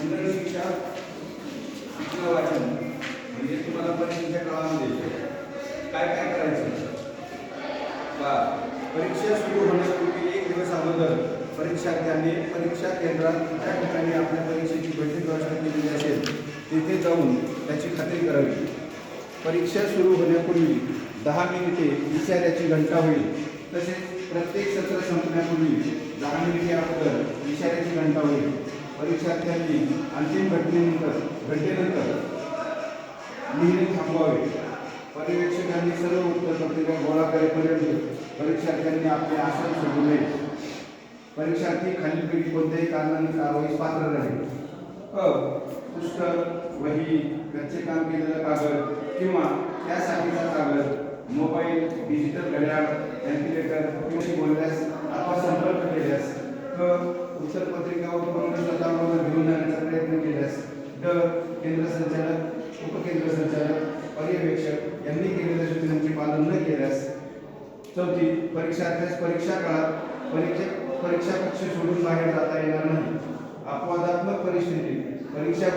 मंडळ शिक्षा शिक्षण वाचन म्हणजे तुम्हाला परीक्षेच्या काळामध्ये काय काय करायचं बा परीक्षा सुरू होण्यापूर्वी एक दिवस अगोदर परीक्षार्थ्यांनी परीक्षा केंद्रात ज्या ठिकाणी आपल्या परीक्षेची बैठक व्यवस्था केलेली असेल तिथे जाऊन त्याची खात्री करावी परीक्षा सुरू होण्यापूर्वी दहा मिनिटे विचाराची घंटा होईल. तसेच प्रत्येक सत्र संपण्यापूर्वी दहा मिनिटे अगोदर विचाराची घंटा होईल. परीक्षार्थ्यांनी अंतिम घटनेनंतर घटनेनंतर लिहिणे थांबवावे. पर्यवेक्षकांनी सर्व उत्तरपत्रिका गोळा करेपर्यंत परीक्षार्थ्यांनी आपले आसन सोडू नये. परीक्षार्थी खालीलपैकी कोणत्याही कारणाने कारवाईस पात्र राहील अ पुस्तक वही घरचे काम केलेलं कागद किंवा त्यासाठीचा कागद मोबाईल डिजिटल घड्याळ कॅल्क्युलेटर किंवा बोलल्यास अथवा संपर्क केल्यास क उत्तरपत्रिका व ड केंद्र संचालक उपकेंद्र संचालक पर्यवेक्षक यांनी केलेल्या सूचनांचे पालन न केल्यास चौथी परीक्षार्थ्यास परीक्षा काळात परीक्षा परीक्षा कक्ष सोडून बाहेर जाता येणार नाही. अपवादात्मक परिस्थितीत परीक्षा